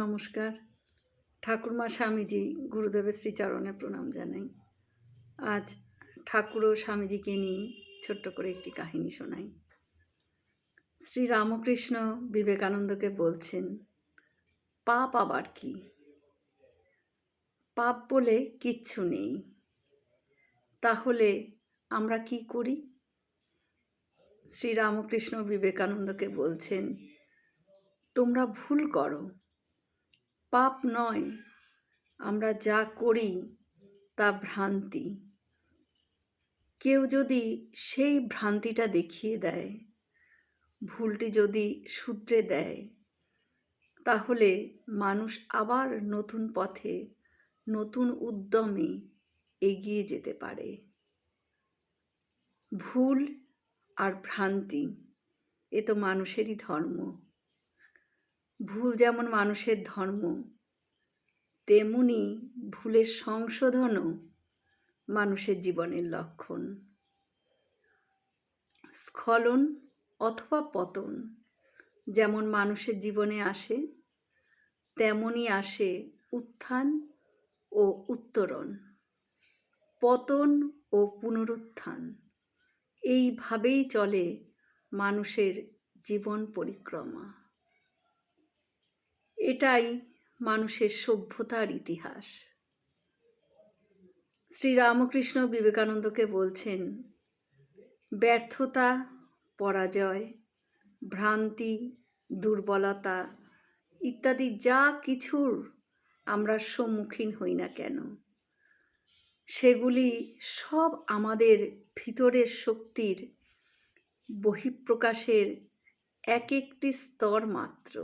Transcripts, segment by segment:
নমস্কার। ঠাকুরমা স্বামীজি গুরুদেবের শ্রীচরণে প্রণাম জানাই। আজ ঠাকুর ও স্বামীজিকে নিয়ে ছোট্ট করে একটি কাহিনী শোনাই। শ্রী রামকৃষ্ণ বিবেকানন্দকে বলছেন, পাপ আবার কি? পাপ বলে কিচ্ছু নেই। তাহলে আমরা কি করি? শ্রী রামকৃষ্ণ বিবেকানন্দকে বলছেন, তোমরা ভুল করো। পাপ নয়, আমরা যা করি তা ভ্রান্তি। কেউ যদি সেই ভ্রান্তিটা দেখিয়ে দেয়, ভুলটি যদি শুধরে দেয়, তাহলে মানুষ আবার নতুন পথে, নতুন উদ্যমে এগিয়ে যেতে পারে। ভুল আর ভ্রান্তি, এ তো মানুষেরই ধর্ম। ভুল যেমন মানুষের ধর্ম, তেমনি ভুলের সংশোধনও মানুষের জীবনের লক্ষণ। স্খলন অথবা পতন যেমন মানুষের জীবনে আসে তেমনই আসে উত্থান ও উত্তরণ। পতন ও পুনরুত্থান এইভাবেই চলে মানুষের জীবন পরিক্রমা। এটাই মানুষের সভ্যতার ইতিহাস। শ্রীরামকৃষ্ণ বিবেকানন্দকে বলছেন, ব্যর্থতা, পরাজয়, ভ্রান্তি, দুর্বলতা ইত্যাদি যা কিছুর আমরা সম্মুখীন হই না কেন, সেগুলি সব আমাদের ভিতরের শক্তির বহিঃপ্রকাশের এক একটি স্তর মাত্র।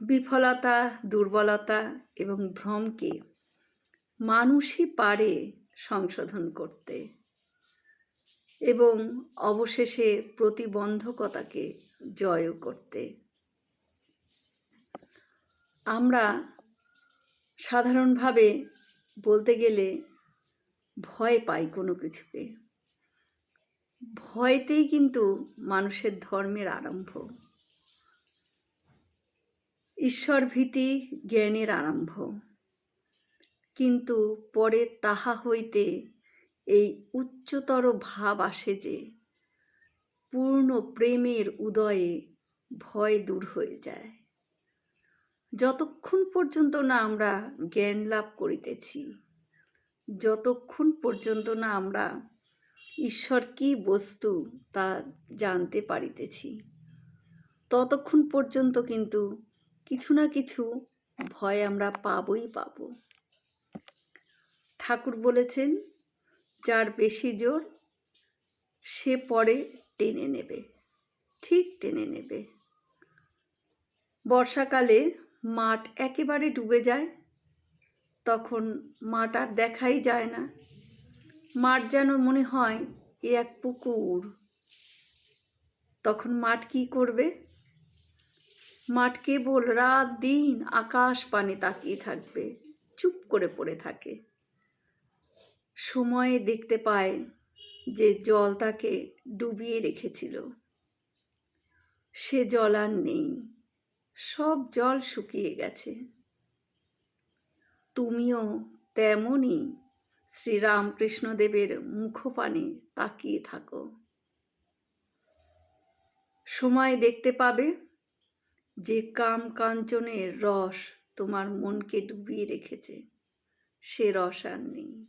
বিফলতা, দুর্বলতা এবং ভ্রমকে মানুষই পারে সংশোধন করতে এবং অবশেষে প্রতিবন্ধকতাকে জয় করতে। আমরা সাধারণভাবে বলতে গেলে ভয় পাই কোনো কিছুকে। ভয়তেই কিন্তু মানুষের ধর্মের আরম্ভ। ঈশ্বরভীতি জ্ঞানের আরম্ভ। কিন্তু পরে তাহা হইতে এই উচ্চতর ভাব আসে যে, পূর্ণ প্রেমের উদয়ে ভয় দূর হয়ে যায়। যতক্ষণ পর্যন্ত না আমরা জ্ঞান লাভ করিতেছি, যতক্ষণ পর্যন্ত না আমরা ঈশ্বর কি বস্তু তা জানতে পারিতেছি, ততক্ষণ পর্যন্ত কিন্তু কিছু না কিছু ভয় আমরা পাবই পাব। ঠাকুর বলেছেন, যার বেশি জোর, সে পরে টেনে নেবে, ঠিক টেনে নেবে। বর্ষাকালে মাঠ একেবারে ডুবে যায়, তখন মাঠ আর দেখাই যায় না। মাঠ যেন মনে হয় এ এক পুকুর। তখন মাঠ কি করবে? মাঠ কেবল রাত দিন আকাশ পানে তাকিয়ে থাকবে, চুপ করে পড়ে থাকে। সময়ে দেখতে পায় যে জল তাকে ডুবিয়ে রেখেছিল। সে জল আর নেই, সব জল শুকিয়ে গেছে। তুমিও তেমনই শ্রীরামকৃষ্ণদেবের মুখপানে তাকিয়ে থাকো। সময় দেখতে পাবে যে কাম কাঞ্চনের রস তোমার মনকে ডুবিয়ে রেখেছে, সে রস আর নেই।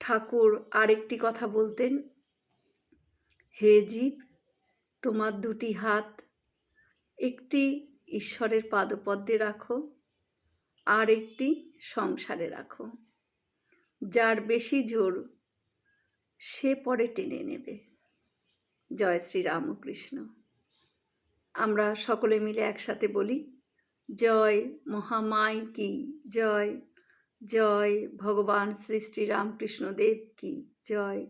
ঠাকুর আরেকটি কথা বলতেন, হে জীব, তোমার দুটি হাত, একটি ঈশ্বরের পাদপদ্মে রাখো আর একটি সংসারে রাখো। যার বেশি জোর, সে পরে টেনে নেবে। জয় শ্রী রামকৃষ্ণ। আমরা সকলে মিলে একসাথে বলি, জয় মহামাই কি, জয় জয় ভগবান শ্রী শ্রী রামকৃষ্ণদেব কি, জয়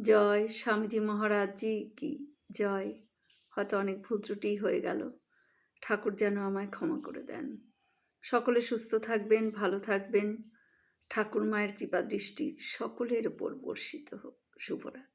জয় স্বামীজি মহারাজজি কি, জয়। হয়তো অনেক ভুল ত্রুটি হয়ে গেল। ঠাকুর যেন আমায় ক্ষমা করে দেন। সকলে সুস্থ থাকবেন, ভালো থাকবেন। ঠাকুর মায়ের কৃপা দৃষ্টি সকলের ওপর বর্ষিত হোক। শুভরাত্রি।